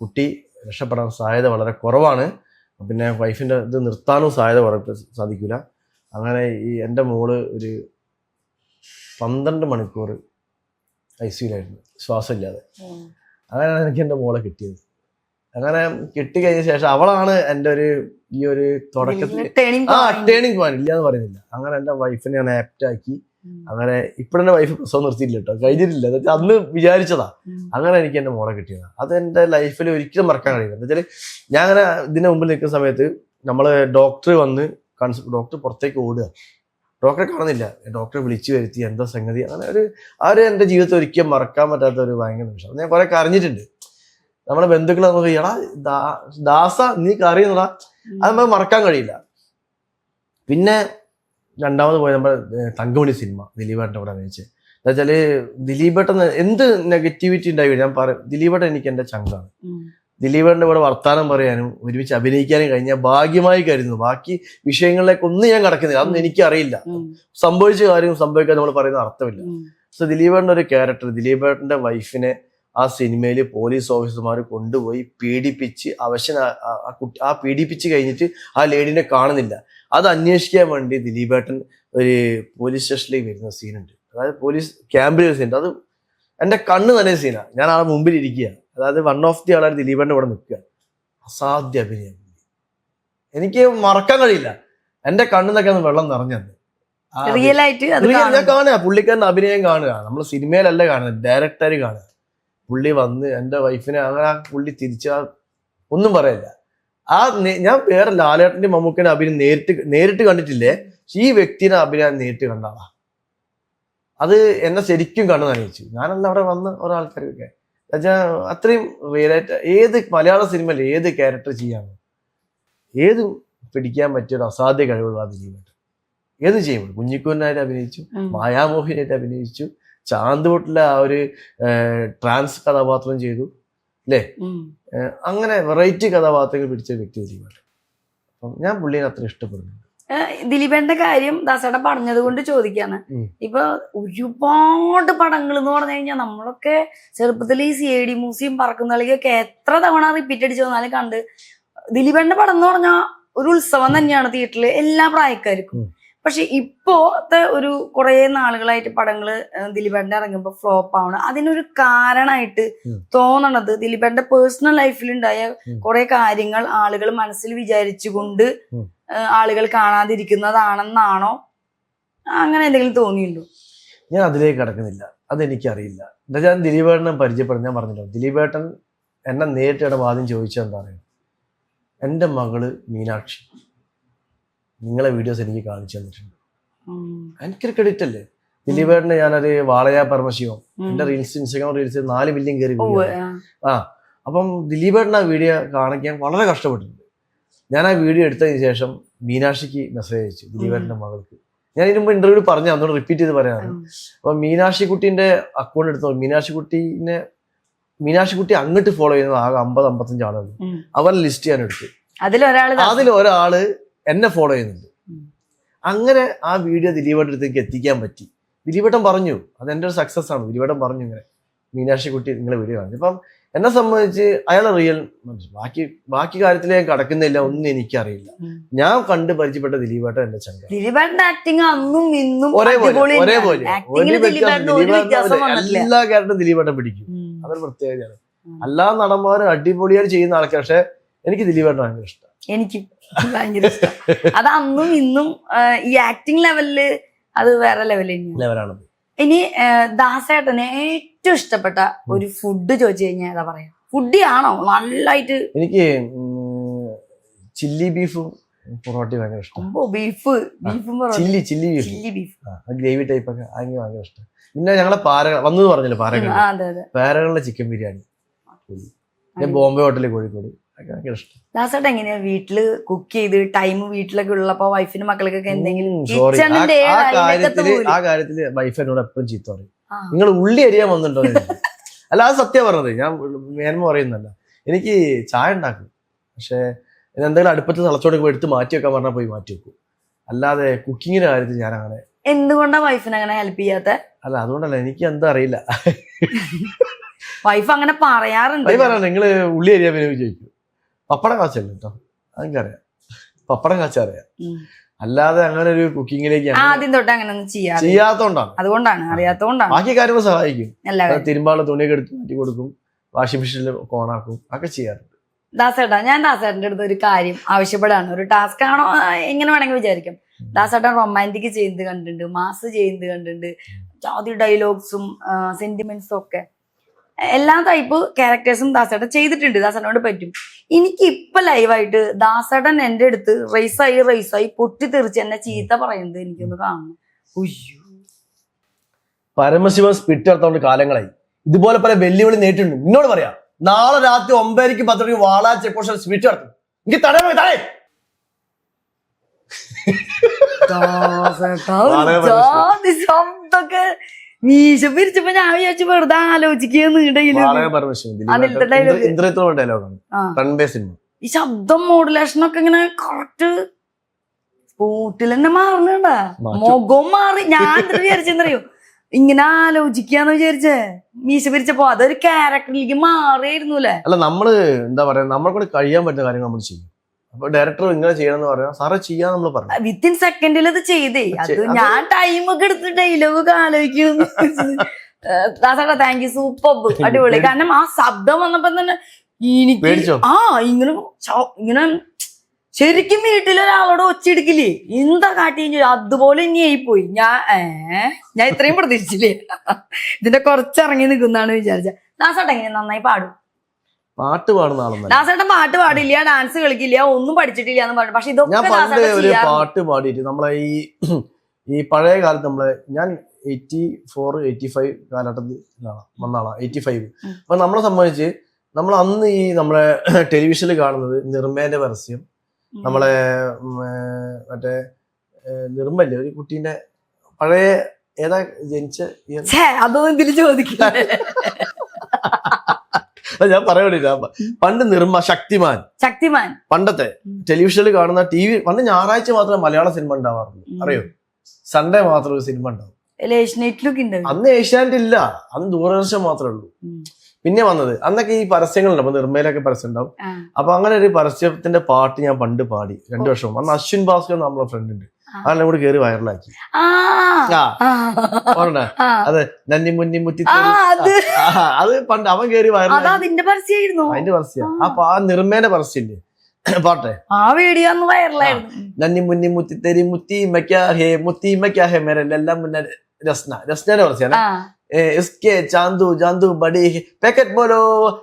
കുട്ടി രക്ഷപ്പെടാൻ സാധ്യത വളരെ കുറവാണ്. പിന്നെ വൈഫിന്റെ ഇത് നിർത്താനും സാധ്യത വളരെ സാധിക്കില്ല അങ്ങനെ ഈ എന്റെ മോൾ ഒരു പന്ത്രണ്ട് മണിക്കൂർ ഐ സിയിലായിരുന്നു ശ്വാസമില്ലാതെ. അങ്ങനെയാണ് എനിക്ക് എന്റെ മോളെ കിട്ടിയത്. അങ്ങനെ കിട്ടിക്കഴിഞ്ഞ ശേഷം അവളാണ് എന്റെ ഒരു ഈ ഒരു തുടക്കത്തിൽ ആ ടേണിംഗ് പോയിന്റ് ഇല്ല എന്ന് പറയുന്നില്ല. അങ്ങനെ എന്റെ വൈഫിനെ ഞാൻ ആപ്റ്റ് ആക്കി. അങ്ങനെ ഇപ്പോഴെന്റെ വൈഫ് പ്രസവം നിർത്തിയില്ല കേട്ടോ. കഴിഞ്ഞിട്ടില്ല. എന്നുവെച്ചാൽ അന്ന് വിചാരിച്ചതാ. അങ്ങനെ എനിക്ക് എന്റെ മോളെ കിട്ടിയതാണ് അത് എന്റെ ലൈഫിൽ ഒരിക്കലും മറക്കാൻ കഴിയില്ല. എന്താ വെച്ചാൽ ഞാൻ അങ്ങനെ ഇതിന് മുമ്പിൽ നിൽക്കുന്ന സമയത്ത് നമ്മൾ ഡോക്ടർ വന്ന് ഡോക്ടർ പുറത്തേക്ക് ഓടുക. ഡോക്ടറെ കാണുന്നില്ല. ഡോക്ടറെ വിളിച്ചു വരുത്തി എന്താ സംഗതി അങ്ങനെ ഒരു ആ ഒരു എന്റെ ജീവിതത്തിൽ ഒരിക്കലും മറക്കാൻ പറ്റാത്ത ഒരു ഭയങ്കര നിമിഷം. ഞാൻ കുറെ കരഞ്ഞിട്ടുണ്ട്. നമ്മളെ ബന്ധുക്കൾ നമുക്ക് എടാ ദാസ നീ കറിയുന്നടാ അത് നമുക്ക് മറക്കാൻ കഴിയില്ല. പിന്നെ രണ്ടാമത് പോയ നമ്മുടെ തങ്കമണി സിനിമ ദിലീപേട്ടന്റെ കൂടെ അഭിനയിച്ച് വെച്ചാൽ ദിലീപേട്ടൻ എന്ത് നെഗറ്റിവിറ്റി ഉണ്ടായി ഞാൻ പറയും ദിലീപേട്ടൻ എനിക്ക് എന്റെ ചങ്കാണ്. ഉം. ദിലീപേട്ടന്റെ കൂടെ വർത്താനം പറയാനും ഒരുമിച്ച് അഭിനയിക്കാനും കഴിഞ്ഞ ഭാഗ്യമായി കരുതുന്നു. ബാക്കി വിഷയങ്ങളിലേക്ക് ഒന്നും ഞാൻ കടക്കുന്നില്ല. അതൊന്നും എനിക്കറിയില്ല. സംഭവിച്ച കാര്യം സംഭവിക്കാൻ നമ്മൾ പറയുന്ന അർത്ഥമില്ല. സോ ദിലീപേട്ടന്റെ ഒരു ക്യാരക്ടർ ദിലീപറിന്റെ വൈഫിനെ ആ സിനിമയിൽ പോലീസ് ഓഫീസർമാർ കൊണ്ടുപോയി പീഡിപ്പിച്ച് അവശന ആ- പീഡിപ്പിച്ച് കഴിഞ്ഞിട്ട് ആ ലേഡിനെ കാണുന്നില്ല. അത് അന്വേഷിക്കാൻ വേണ്ടി ദിലീപേട്ടൻ ഒരു പോലീസ് സ്റ്റേഷനിലേക്ക് വരുന്ന സീനുണ്ട് അതായത് പോലീസ് ക്യാമ്പിൽ ഒരു സീനുണ്ട് അത് എന്റെ കണ്ണ് തന്നെ സീനാണ് ഞാൻ ആ മുമ്പിൽ ഇരിക്കുക അതായത് വൺ ഓഫ് ദി ആളാണ് ദിലീപന്റെ കൂടെ നിൽക്കുക. അസാധ്യ അഭിനയം. എനിക്ക് മറക്കാൻ കഴിയില്ല. എന്റെ കണ്ണിന്നൊക്കെ ഒന്ന് വെള്ളം നിറഞ്ഞത് റിയൽ ആയിട്ട് ഞാൻ കാണുക പുള്ളിക്കാരന്റെ അഭിനയം കാണുക. നമ്മൾ സിനിമയിലല്ല കാണുന്നത് ഡയറക്ടർ കാണുക. പുള്ളി വന്ന് എന്റെ വൈഫിനെ അങ്ങനെ ആ പുള്ളി തിരിച്ച ഒന്നും പറയില്ല. ആ ഞാൻ വേറെ ലാലേട്ടന്റെ മമ്മൂക്കന്റെ അഭിനയം നേരിട്ട് നേരിട്ട് കണ്ടിട്ടില്ലേ? ഈ വ്യക്തിനെ അഭിനയം നേരിട്ട് കണ്ടാളാ അത് എന്നെ ശരിക്കും കണ്ണു നനയിച്ചു. ഞാനല്ല അവിടെ വന്ന ഒരാൾക്കാരൊക്കെ എന്നുവെച്ചാൽ അത്രയും റിയലായിട്ട് ഏത് മലയാള സിനിമയിൽ ഏത് ക്യാരക്ടർ ചെയ്യാൻ ഏത് പിടിക്കാൻ പറ്റിയ ഒരു അസാധ്യ കഴിവുള്ള അത് ചെയ്യുന്നുണ്ട് ഏത് ചെയ്യുമ്പോൾ കുഞ്ഞിക്കുന്നായിട്ട് അഭിനയിച്ചു. മായാമോഹിനായിട്ട് അഭിനയിച്ചു ചാന്തുപൊട്ടിലെ ആ ഒരു ട്രാൻസ് കഥാപാത്രം ചെയ്തു അല്ലേ അങ്ങനെ വെറൈറ്റി കഥാപാത്രങ്ങൾ പിടിച്ച വ്യക്തി ചെയ്യുന്നുണ്ട് അപ്പം ഞാൻ പുള്ളീനെ അത്ര ഇഷ്ടപ്പെടുന്നു ഏഹ് ദിലീപേന്റെ കാര്യം ദാസേട്ട പറഞ്ഞത് കൊണ്ട് ചോദിക്കാണ്. ഇപ്പൊ ഒരുപാട് പടങ്ങൾ എന്ന് പറഞ്ഞു കഴിഞ്ഞാൽ നമ്മളൊക്കെ ചെറുപ്പത്തിൽ ഈ സി ഐ ഡി മ്യൂസിയം പറക്കുന്ന കളിയൊക്കെ എത്ര തവണ റിപ്പീറ്റ് അടിച്ചു വന്നാലും കണ്ട് ദിലീപേന്റെ പടം എന്ന് പറഞ്ഞാൽ ഒരു ഉത്സവം തന്നെയാണ് തിയേറ്ററിൽ എല്ലാ പ്രായക്കാർക്കും. പക്ഷെ ഇപ്പോത്തെ ഒരു കുറെ നാളുകളായിട്ട് പടങ്ങൾ ദിലീപന്റെ ഇറങ്ങുമ്പോൾ ഇറങ്ങുമ്പോ ഫ്ലോപ്പ് ആവണം അതിനൊരു കാരണമായിട്ട്. തോന്നണത് ദിലീപന്റെ പേഴ്സണൽ ലൈഫിലുണ്ടായ. കുറെ കാര്യങ്ങൾ ആളുകൾ മനസ്സിൽ വിചാരിച്ചുകൊണ്ട് ആളുകൾ കാണാതിരിക്കുന്നതാണെന്നാണോ? അങ്ങനെ എന്തെങ്കിലും തോന്നിയിട്ടുണ്ടോ? ഞാൻ അതിലേക്ക് കടക്കുന്നില്ല. അതെനിക്കറിയില്ല. എന്താ ഞാൻ ദിലീപേട്ടനെ പരിചയപ്പെടുന്ന ഞാൻ പറഞ്ഞല്ലോ. ദിലീപേട്ടൻ എന്നെ നേരിട്ടിടം ആദ്യം ചോദിച്ചത് എന്താ പറയുക എന്റെ മകൾ മീനാക്ഷി. നിങ്ങളെ വീഡിയോസ് എനിക്ക് കാണിച്ചു തന്നിട്ടുണ്ട്. എനിക്കൊരു ക്രെഡിറ്റ് അല്ലേ? ദിലീപേട്ടന് ഞാനൊരു വാളയാ പരമശിവം. എന്റെ റീൽസ് ഇൻസ്റ്റാഗ്രാം റീൽസ് നാല് മില്യൻ കയറി. ആ. അപ്പം ദിലീപേട്ടൻ ആ വീഡിയോ കാണിക്കാൻ വളരെ കഷ്ടപ്പെട്ടിട്ടുണ്ട്. ഞാൻ ആ വീഡിയോ എടുത്തതിന് ശേഷം മീനാക്ഷിക്ക് മെസ്സേജ് അയച്ചു ദിലീപേട്ടന്റെ മകൾക്ക്. ഞാൻ ഇതിനു മുമ്പ് ഇന്റർവ്യൂ പറഞ്ഞു അതുകൊണ്ട് റിപ്പീറ്റ് ചെയ്ത് പറയാറ് അപ്പൊ മീനാക്ഷി കുട്ടീന്റെ അക്കൗണ്ട് എടുത്തു? മീനാക്ഷി കുട്ടീനെ മീനാക്ഷി കുട്ടി അങ്ങോട്ട് ഫോളോ ചെയ്യുന്നത് ആകെ അമ്പത് അമ്പത്തഞ്ച് ആളുകൾ. അവരെ ലിസ്റ്റ് ഞാൻ എടുത്തു. അതിൽ ഒരാൾ എന്നെ ഫോളോ ചെയ്യുന്നുണ്ട്. അങ്ങനെ ആ വീഡിയോ ദിലീപേട്ടന്റെ അടുത്തേക്ക് എത്തിക്കാൻ പറ്റി. ദിലീപേട്ടൻ പറഞ്ഞു അത് എന്റെ ഒരു സക്സസ് ആണ്. ദിലീപേട്ടൻ പറഞ്ഞു ഇങ്ങനെ മീനാക്ഷി കുട്ടി നിങ്ങളെ വീഡിയോ കാണിച്ചു. അപ്പം എന്നെ സംബന്ധിച്ച് അയാൾ റിയൽ മനുഷ്യൻ ബാക്കി ബാക്കി കാര്യത്തിൽ ഞാൻ കടക്കുന്നില്ല ഒന്നും എനിക്കറിയില്ല. ഞാൻ കണ്ട് പരിചയപ്പെട്ട ദിലീപേട്ടൻ എന്റെ ചങ്ക. ദിലീപേട്ടന്റെ ആക്ടിങ് അന്നും ഇന്നും ഒരേപോലെ ഒരേപോലെ. ഒരു വ്യത്യാസം എല്ലാ ക്യാരക്ടറും ദിലീപേട്ടൻ പിടിക്കും. അതൊരു പ്രത്യേകതയാണ് അല്ലാ എല്ലാ നടന്മാരും അടിപൊളിയായി ചെയ്യുന്ന ആൾക്കാർ പക്ഷെ എനിക്ക് ദിലീപേട്ടൻ ഭയങ്കര ഇഷ്ടം. എനിക്ക് ഭയങ്കര ഇഷ്ടം. അത് അന്നും ഇന്നും ഈ ആക്ടിങ് ലെവലിൽ അത് വേറെ ലെവലാണ് ലെവലാണത് ഇനി ദാസേട്ടന് ഏറ്റവും ഇഷ്ടപ്പെട്ട ഒരു ഫുഡ് ചോദിച്ചു കഴിഞ്ഞാൽ ഏതാ പറയാ? ഫുഡി ആണോ? നല്ലായിട്ട് എനിക്ക് ചില്ലി ബീഫ് പൊറോട്ടയും ഭയങ്കര ഇഷ്ടം. ബീഫ് ബീഫും chilli chilli beef chilli beef gravy type ഒക്കെ അങ്ങനെ ഭയങ്കര ഇഷ്ടം. പിന്നെ ഞങ്ങളെ പാരകൾ വന്നത് പറഞ്ഞല്ലോ പാരകൾ പാരകളിലെ പാരകളുടെ ചിക്കൻ ബിരിയാണി. ഞാൻ ബോംബെ ഹോട്ടലിൽ കോഴിക്കോട്. ഇഷ്ടം. എങ്ങനെയാ വീട്ടിൽ കുക്ക് ചെയ്ത് ടൈം വീട്ടിലൊക്കെ ഉള്ളപ്പോ വൈഫിനും മക്കൾക്കൊക്കെ എന്തെങ്കിലും ആ കാര്യത്തിൽ വൈഫ് എന്നോട് എപ്പോഴും ചീത്ത പറയും. നിങ്ങൾ ഉള്ളി അരിയാൻ വന്നിട്ടോ അല്ല അത് സത്യം പറഞ്ഞത്. ഞാൻ മേന്മ പറയുന്നല്ല എനിക്ക് ചായ ഉണ്ടാക്കും. പക്ഷെ എന്തെങ്കിലും അടുപ്പത്ത് തിളച്ചോണ്ട് എടുത്ത് മാറ്റി വെക്കാൻ പറഞ്ഞാൽ പോയി മാറ്റി വെക്കും. അല്ലാതെ കുക്കിങ്ങിന്റെ കാര്യത്തിൽ ഞാൻ അങ്ങനെ എന്തുകൊണ്ടാണ് വൈഫിനെ അങ്ങനെ ഹെൽപ്പ് ചെയ്യാത്ത? അല്ല അതുകൊണ്ടല്ല എനിക്ക് എന്താ അറിയില്ല. വൈഫ് അങ്ങനെ പറയാറുണ്ട്. നിങ്ങൾ ഉള്ളി അരിയാൻ പിന്നെ ചോദിക്കും പപ്പടം കാച്ചല്ല കേട്ടോ അതെനിക്കറിയാം. പപ്പടം കാച്ച അറിയാം അല്ലാതെ അങ്ങനെ ഒരു കുക്കിങ്ങിലേക്ക് ആദ്യം തൊട്ട് അങ്ങനെ ഒന്നും ചെയ്യാത്തോണ്ടാണ്. അതുകൊണ്ടാണ് അറിയാത്തോണ്ടാണ്. ബാക്കി കാര്യങ്ങൾ സഹായിക്കും. തിരുമ്പാള തുണിയൊക്കെ എടുത്ത് മാറ്റി കൊടുക്കും. വാഷിംഗ് മെഷീനിൽ ഓണാക്കും ഒക്കെ ചെയ്യാറുണ്ട്. ദാസേട്ടാ ഞാൻ ദാസേട്ടന്റെ അടുത്ത് ഒരു കാര്യം ആവശ്യപ്പെടാണ്. ഒരു ടാസ്ക് ആണോ? എങ്ങനെ വേണമെങ്കിൽ വിചാരിക്കും. ദാസേട്ടൻ റൊമാന്റിക് ചെയ്യുന്നത് കണ്ടിട്ടുണ്ട് മാസ് ചെയ്യുന്നത് കണ്ടിട്ടുണ്ട്. ജാതി ഡയലോഗ്സും സെന്റിമെന്റ്സും ഒക്കെ. എല്ലാ ടൈപ്പ് ക്യാരക്ടേഴ്സും ദാസേട്ടൻ ചെയ്തിട്ടുണ്ട്. ദാസേട്ടനോട് പറ്റും. എനിക്ക് ഇപ്പൊ ലൈവായിട്ട് ദാസേട്ടൻ എന്റെ അടുത്ത് റൈസായി റൈസായി പൊട്ടിത്തെറിച്ച് എന്നെ ചീത്ത പറയുന്നത് എനിക്കൊന്ന് കാണണം. ഉയ്യോ. പരമശിവൻ സ്പിറ്റ് എടുത്തോണ്ട് കാലങ്ങളായി. ഇതുപോലെ പല വെല്ലുവിളി നേരിട്ടുണ്ട് നിന്നോട് പറയാ. നാളെ രാത്രി ഒമ്പതരക്ക് പത്ത് മണിക്ക് വാളാ ചെക്ക് പോസ്റ്റ് സ്പിറ്റ് നടത്തും. എനിക്ക് തടയ. തടേ ദാസേട്ടാ, ശബ്ദമൊക്കെ മീശ പിരിച്ചപ്പോ ഞാൻ വിചാരിച്ചു വെറുതെ ആലോചിക്കുന്നു ഇടയിൽ. വളരെ പരമശിവൻ അതിലത്തെ ഡയലോഗാണ് ആ. റൺവേ ഈ ശബ്ദം മോഡുലേഷൻ ഒക്കെ ഇങ്ങനെ കറക്റ്റ് സ്പോട്ടിൽ തന്നെ മാറണണ്ട മുഖം മാറി. ഞാൻ വിചാരിച്ചെന്നറിയോ ഇങ്ങനെ ആലോചിക്കാന്ന് വിചാരിച്ചേ. മീശ പിരിച്ചപ്പോ അതൊരു ക്യാരക്ടറിലേക്ക് മാറിയായിരുന്നു അല്ലെ? അല്ല നമ്മൾ എന്താ പറയാ നമ്മളെ കൂടെ കഴിയാൻ പറ്റുന്ന കാര്യങ്ങൾ നമ്മൾ ചെയ്യും. അപ്പൊ ഡയറക്ടർ ഇങ്ങനെ ചെയ്യണം എന്ന് പറയാം സാറേ ചെയ്യാൻ നമ്മൾ പറഞ്ഞു. വിത്തിൻ സെക്കൻഡിൽ അത് ചെയ്തേ. അത് ഞാൻ ടൈം ഒക്കെ എടുത്ത് ഡയലോഗ് ആലോചിക്കും. ദാസേട്ടാ താങ്ക് യു സൂപ്പർ അടിപൊളി. കാരണം ആ ശബ്ദം വന്നപ്പോ തന്നെ എനിക്ക് ആ ഇങ്ങനെ ഇങ്ങനെ ശരിക്കും വീട്ടിലൊരാളോട് ഒച്ചയെടുക്കില്ലേ? എന്താ കാട്ടി അതുപോലെ ഇനി ആയിപ്പോയി. ഞാൻ ഏ ഞാൻ ഇത്രയും പ്രതീക്ഷിച്ചില്ലേ? ഇതിന്റെ കുറച്ചിറങ്ങി നിൽക്കുന്നാണ് വിചാരിച്ച ദാസോട്ടെ ഇങ്ങനെ നന്നായി പാടും. പാട്ട് പാടുന്ന ആളൊന്നും ദാസേട്ടൻ പാട്ട് പാടില്ല ഡാൻസ് കളിക്കില്ല ഒന്നും പഠിച്ചിട്ടില്ല എന്ന് പറഞ്ഞു. പക്ഷെ ഞാൻ പണ്ട് ഒരു പാട്ട് പാടിയിട്ട് നമ്മളെ ഈ ഈ പഴയ കാലത്ത് നമ്മളെ ഞാൻ എയ്റ്റി ഫോർ എയ്റ്റി ഫൈവ് കാലഘട്ടത്തിലാണ് വന്ന ആളാണ് എയ്റ്റി ഫൈവ് അപ്പൊ നമ്മളെ സംബന്ധിച്ച് നമ്മൾ അന്ന് ഈ നമ്മളെ ടെലിവിഷനിൽ കാണുന്നത് നിർമ്മേന്റെ പരസ്യം നമ്മളെ മറ്റേ നിർമ്മല്ലേ ഒരു കുട്ടീന്റെ പഴയ ഏതാ ജനിച്ച അതൊന്നും തിരിച്ചു ചോദിക്കില്ല. ഞാൻ പറയാൻ പണ്ട് നിർമ്മ ശക്തിമാൻ. ശക്തിമാൻ. പണ്ടത്തെ ടെലിവിഷനിൽ കാണുന്ന ടി വി പണ്ട് ഞായറാഴ്ച മാത്രമേ മലയാള സിനിമ ഉണ്ടാവാറുള്ളൂ. അറിയോ? സൺഡേ മാത്രം ഒരു സിനിമ ഉണ്ടാവും. അന്ന് ഏഷ്യാനെറ്റ് ഇല്ല. അന്ന് ദൂരദർശൻ മാത്രമേ ഉള്ളൂ. പിന്നെ വന്നത് അന്നൊക്കെ ഈ പരസ്യങ്ങളുണ്ട്. അപ്പൊ നിർമ്മയിലൊക്കെ പരസ്യം ഉണ്ടാവും. അപ്പൊ അങ്ങനെ ഒരു പരസ്യത്തിന്റെ പാട്ട് ഞാൻ പണ്ട് പാടി രണ്ടു വർഷം അന്ന് അശ്വിൻ ഭാസ്കർ നമ്മളെ ഫ്രണ്ട് ഉണ്ട്. അതെല്ലാം കൂടി കയറി വൈറലാക്കി ആ. ആ. ആ. ഓർമ്മ അതെ നന്നി മുന്നി മുത്തി ആ, അത്. പണ്ട് അവൻ കേറി വയറിലായിരുന്നു വൈറലാക്കി അതിന്റെ പരസ്യമായിരുന്നു അതിന്റെ പരസ്യം. ആ. പാ നിർമ്മേന്റെ പരസ്യമില്ലേ പാട്ടെ. ആ വീഡിയോ വൈറലായിരുന്നു നന്ദി മുന്നി മുത്തി തെരി മുത്തി മക്യാ ഹേ മുത്തി മക്യാ ഹേ മേരെ എല്ലാം മുന്നേ രസ്ന. രസ്നയുടെ പരസ്യാണ്. എസ് കെ ചാന്തു ചാന്തു ബഡി പാക്കറ്റ് പോലോ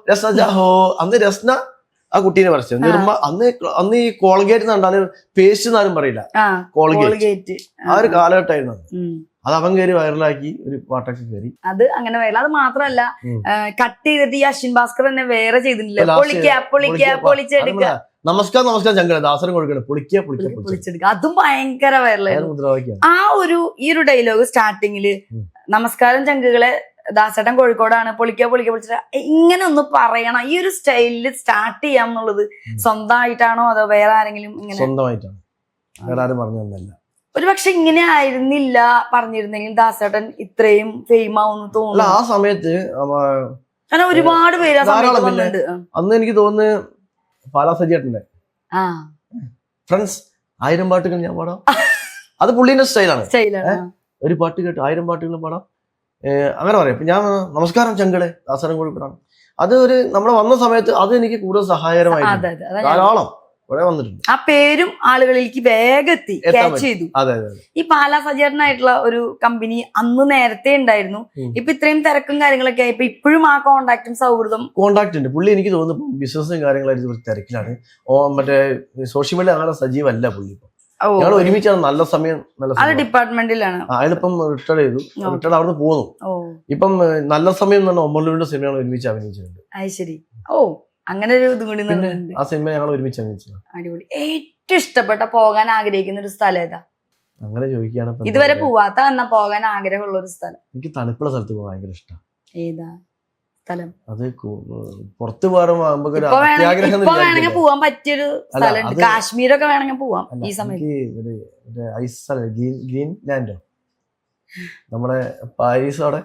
രസ്ന ജാഹോ അന്ന് രസ്ന ആ കുട്ടീനെ പറിച്ചത് നിർമ്മ അന്ന് അന്ന് ഈ കോൾഗേറ്റ് കണ്ടാൽ പേസ്റ്റ് എന്നാലും പറയില്ല. കോൾഗേറ്റ്. ആ. ഒരു കാലഘട്ടമായിരുന്നു അത്. അവൻ കയറി വൈറലാക്കി ഒരു പാട്ടൊക്കെ കയറി. അത് അങ്ങനെ വൈറൽ. അത് മാത്രല്ല കട്ട് ചെയ്തിട്ട് ഈ അശ്വിൻ ഭാസ്കർ തന്നെ വേറെ ചെയ്തിട്ടില്ല. നമസ്കാരം നമസ്കാരം ചങ്കര. ദാസനം കൊടുക്കണം. പൊളിക്കുക പൊളിക്കുക അതും ഭയങ്കര വൈറലായിരുന്നു. ആ ഒരു ഈ ഒരു ഡയലോഗ് സ്റ്റാർട്ടിങ്ങിൽ നമസ്കാരം ചങ്കുകളെ ദാസേട്ടൻ കോഴിക്കോടാണ്. പൊളിക്കുക പൊളിക്ക പൊളിച്ചിട്ട് ഇങ്ങനെ ഒന്ന് പറയണം. ഈ ഒരു സ്റ്റൈലിൽ സ്റ്റാർട്ട് ചെയ്യാം എന്നുള്ളത് സ്വന്തമായിട്ടാണോ അതോ വേറെ ആരെങ്കിലും ഇങ്ങനെ? സ്വന്തമായിട്ടാണ്. വേറെ ആരും പറഞ്ഞു തന്നല്ല. ഒരു പക്ഷെ ഇങ്ങനെ ആയിരുന്നില്ല പറഞ്ഞിരുന്നെങ്കിൽ ദാസേട്ടൻ ഇത്രയും ഫെയിം ആവുന്നു തോന്നുന്നു. ആ സമയത്ത് കാരണം ഒരുപാട് പേര് അന്ന് എനിക്ക് തോന്നുന്നു ഫ്രണ്ട്സ് ആയിരം പാട്ടുകൾ ഞാൻ പാടാം. അത് പുള്ളിന്റെ സ്റ്റൈലാണ് ഒരു പാട്ട് കേട്ട് ആയിരം പാട്ടുകളും പാടാം. അങ്ങനെ പറയാം. ഞാൻ നമസ്കാരം ചങ്കളെ ദാസനം കോഴിക്കോടാണ് അത് ഒരു നമ്മൾ വന്ന സമയത്ത് അത് എനിക്ക് കൂടുതൽ സഹായകരമായിരുന്നു. ഞാൻ- ധാരാളം വന്നിട്ടുണ്ട്. ആ പേരും ആളുകളിലേക്ക് വേഗത്തിൽ ക്യാച്ച്. ചെയ്തു. ഈ പാലാ സജ്ജേട്ടനായിട്ടുള്ള ഒരു കമ്പനി അന്ന് നേരത്തെ ഉണ്ടായിരുന്നു. ഇപ്പൊ ഇത്രയും തിരക്കും കാര്യങ്ങളൊക്കെ ആയി. ഇപ്പൊ ഇപ്പോഴും ആ കോണ്ടാക്റ്റും സൗഹൃദം കോണ്ടാക്ട് ഉണ്ട്. പുള്ളി എനിക്ക് തോന്നുന്നു ബിസിനസ്സും കാര്യങ്ങളായിട്ട് തിരക്കിലാണ്. ഓ മറ്റേ സോഷ്യൽ മീഡിയ അങ്ങനെ സജീവല്ല പുള്ളി ഇപ്പൊ. ഞങ്ങൾ ഒരുമിച്ചാണ് നല്ല സമയം നല്ല സമയം. ഡിപ്പാർട്ട്മെന്റിലാണ്. അയാളിപ്പം റിട്ടയർ ചെയ്തു. റിട്ടയർഡ് അവിടെ പോന്നു. ഇപ്പം നല്ല സമയം എന്ന് പറഞ്ഞ സിനിമയാണ് ഒരുമിച്ച് അഭിനയിച്ചിട്ടുണ്ട്. ശരി ഓ അങ്ങനെ ഒരു ഇതും കൂടി ആ സിനിമ ഞങ്ങൾ ഒരുമിച്ച് അഭിനയിച്ചത് അടിപൊളി. ഏറ്റവും ഇഷ്ടപ്പെട്ട പോകാൻ ആഗ്രഹിക്കുന്ന ഒരു സ്ഥലം ഏതാ? അങ്ങനെ ചോദിക്കുകയാണ് ഇതുവരെ. പോവാത്ത എന്നാ പോകാൻ ആഗ്രഹമുള്ള ഒരു സ്ഥലം. എനിക്ക് തണുപ്പുള്ള സ്ഥലത്ത് പോകാൻ ഭയങ്കര ഇഷ്ടം. ഏതാ? സ്ഥലം. അത് കു- പുറത്ത് വേണമെങ്കിൽ. പോവാൻ പറ്റിയൊരു അല്ല, സ്ഥലമുണ്ട്. കാശ്മീരൊക്കെ വേണമെങ്കിൽ പോവാം ഈ സമയത്ത്. ഐസ് ഗ്രീൻ ലാൻഡോ നമ്മുടെ പാരീസ് അവിടെ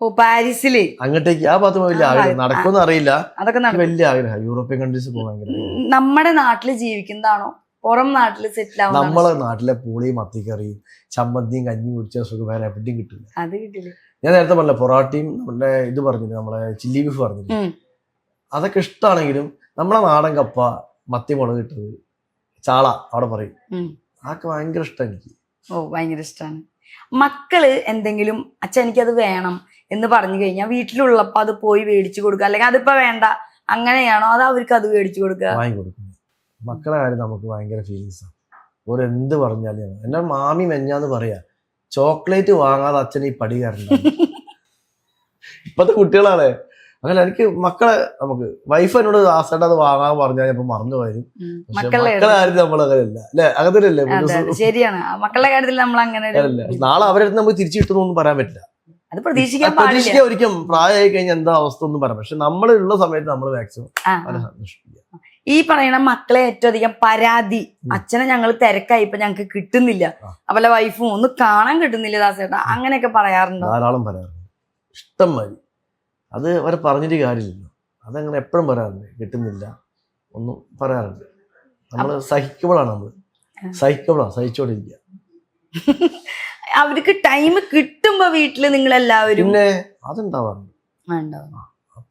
ഓ പാരീസിൽ. അങ്ങോട്ടേക്ക് ആ ഭാഗത്ത് വലിയ ആഗ്രഹം. നടക്കുമെന്ന് അറിയില്ല. അതൊക്കെ വലിയ ആഗ്രഹം. യൂറോപ്യൻ കൺട്രീസ് പോകാൻ നമ്മുടെ നാട്ടിൽ ജീവിക്കുന്നതാണോ? പുറം നാട്ടിൽ സെറ്റിൽ നമ്മളെ നാട്ടിലെ പൂളിയും മത്തിക്കറിയും ചമ്മന്തിയും കഞ്ഞിയും കുടിച്ച സുഖം വേറെ എവിടെയും കിട്ടില്ല അത് കിട്ടില്ല. ഞാൻ നേരത്തെ പറഞ്ഞില്ല പൊറാട്ടയും നമ്മുടെ ഇത് പറഞ്ഞില്ല നമ്മളെ ചില്ലി ബീഫ് പറഞ്ഞില്ല? അതൊക്കെ ഇഷ്ടമാണെങ്കിലും നമ്മളെ നാടൻ കപ്പ മത്തി മുളക് ഇട്ടത് ചാള അവിടെ പറയും. അതൊക്കെ ഭയങ്കര ഇഷ്ടം എനിക്ക്. ഓ ഭയങ്കര ഇഷ്ടമാണ് മക്കൾ എന്തെങ്കിലും അച്ഛൻ എനിക്കത് വേണം എന്ന് പറഞ്ഞു കഴിഞ്ഞാൽ വീട്ടിലുള്ളപ്പോ അത് പോയി മേടിച്ചു കൊടുക്കുക അല്ലെങ്കിൽ അതിപ്പോ വേണ്ട അങ്ങനെയാണോ? അത് അവർക്ക് അത് മേടിച്ചു കൊടുക്കുക. വാങ്ങി കൊടുക്കും. മക്കളെ കാര്യം നമുക്ക് ഭയങ്കര ഫീലിങ്സാണ് ഓരോ എന്ത് പറഞ്ഞാലും എന്നാൽ മാമി മെഞ്ഞാന്ന് പറയാ ചോക്ലേറ്റ് വാങ്ങാതെ അച്ഛൻ ഈ പടി കയറണ്ട ഇപ്പത്തെ കുട്ടികളാണേ. അങ്ങനെ എനിക്ക് മക്കളെ നമുക്ക് വൈഫ് എന്നോട് ആസേണ്ട അത് വാങ്ങാൻ പറഞ്ഞാൽ ഞാൻ മറന്നു വരും മക്കളുടെ മക്കളെ കാര്യം നമ്മൾ അങ്ങനെയല്ല. അല്ലെ? അതെ ശരിയാണ്. മക്കളുടെ കാര്യത്തിൽ നമ്മൾ അങ്ങനെ നാളെ അവരെ അടുത്ത് നമുക്ക് തിരിച്ചു കിട്ടുന്നൊന്നും പറയാൻ പറ്റില്ല. അത് പ്രതീക്ഷിക്കാൻ ഒരിക്കലും പ്രായമായി കഴിഞ്ഞാൽ എന്താ അവസ്ഥ ഒന്നും പറയാം പക്ഷെ നമ്മളുള്ള ഉള്ള സമയത്ത് നമ്മൾ മാക്സിമം സന്തോഷിക്കുക ഈ പറയുന്ന മക്കളെ ഏറ്റവും അധികം പരാതി. അച്ഛനെ ഞങ്ങൾ തിരക്കായി ഇപ്പൊ ഞങ്ങൾക്ക് കിട്ടുന്നില്ല. അതുപോലെ വൈഫും ഒന്ന് കാണാൻ കിട്ടുന്നില്ല ദാസേട്ടാ. അങ്ങനെയൊക്കെ പറയാറുണ്ടോ? ധാരാളം പറയാറുണ്ട്. ഇഷ്ടം മതി അത് അവരെ പറഞ്ഞിട്ട് കാര്യമില്ല അതങ്ങനെ എപ്പോഴും പറയാറുണ്ട്. കിട്ടുന്നില്ല. ഒന്നും പറയാറുണ്ട്. നമ്മൾ സഹിക്കബിളാണ് നമ്മൾ സഹിക്കബിളാണ് സഹിച്ചോണ്ടിരിക്ക. അവർക്ക് ടൈം കിട്ടുമ്പോ വീട്ടിൽ നിങ്ങൾ എല്ലാവരും പിന്നെ അതുണ്ടാവാറുണ്ട്.